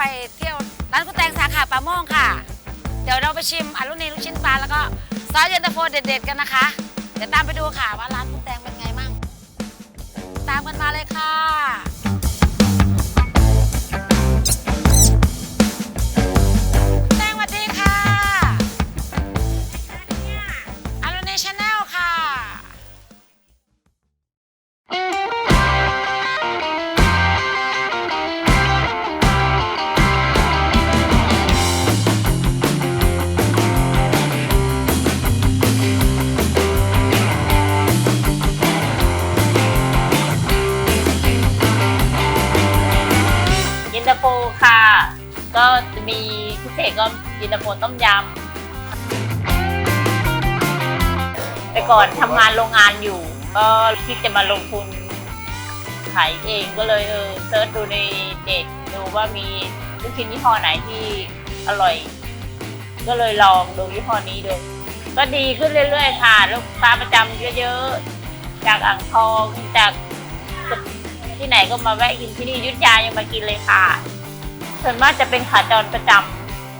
ไปเที่ยวร้านกุแตงสาขาป่าโม่องค่ะ เดี๋ยวเราไปชิมอรุณีลูกชิ้นปลาแล้วก็ซอสเย็นตาโฟเด็ดๆกันนะคะ เดี๋ยวตามไปดูค่ะว่าร้านกุแตงเป็นไงมั่ง ตามกันมาเลยค่ะ ก็จะมีพิเศษก็เย็นตาโฟต้มยำ แต่ก่อนทำงานโรงงานอยู่ ก็คิดจะมาลงทุนขายเองก็เลยเออเซิร์ชดูในเน็ตดูว่ามีลูกชิ้นยี่ห้อไหนที่อร่อย ก็เลยลองดูยี่ห้อนี้ดู ก็ดีขึ้นเรื่อยๆค่ะ ลูกค้าประจำเยอะๆ จากอ่างทองจากที่ไหนก็มาแวะกินที่นี่อยุทธยายังมากินเลยค่ะ ส่วนมากจะเป็นขาจรประจ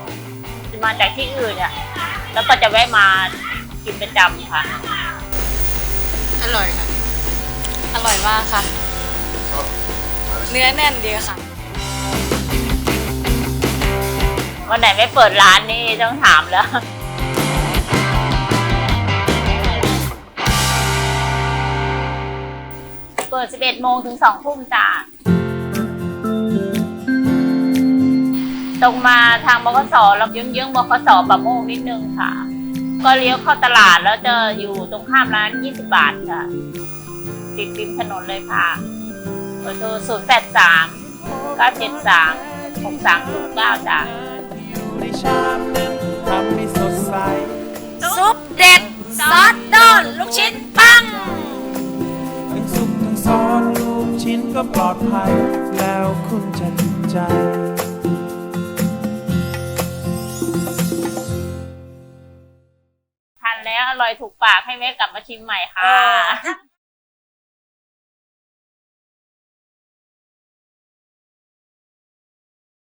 ำจะมาจากที่อื่นอะ แล้วก็จะแวะมากินประจำค่ะ อร่อยค่ะ อร่อยมากค่ะ เนื้อแน่นดีค่ะ วันไหนไม่เปิดร้านนี่ต้องถามแล้วเปิด 11 โมงถึง 2 ทุ่มจ้า ตรงมาทางบกสแล้วยื้งๆบกสประโมงนิดนึงค่ะ ก็เลี้ยวเข้าตลาดแล้วจะอยู่ตรงข้ามร้าน 20 บาทค่ะ ติดริมถนนเลยค่ะเบอร์โทร0 8 3 9 7 3 6 3 0 9จ้าอยู่ในชามนั้นทำให้สดใสซุปเด็ดซอสโดนลูกชิ้นปัง ทั้งซุปทั้งซอสลูกชิ้นก็ปลอดภัย แล้วคุณจะติดใจ แล้วอร่อยถูกปากให้แม่กลับมาชิมใหม่ค่ะ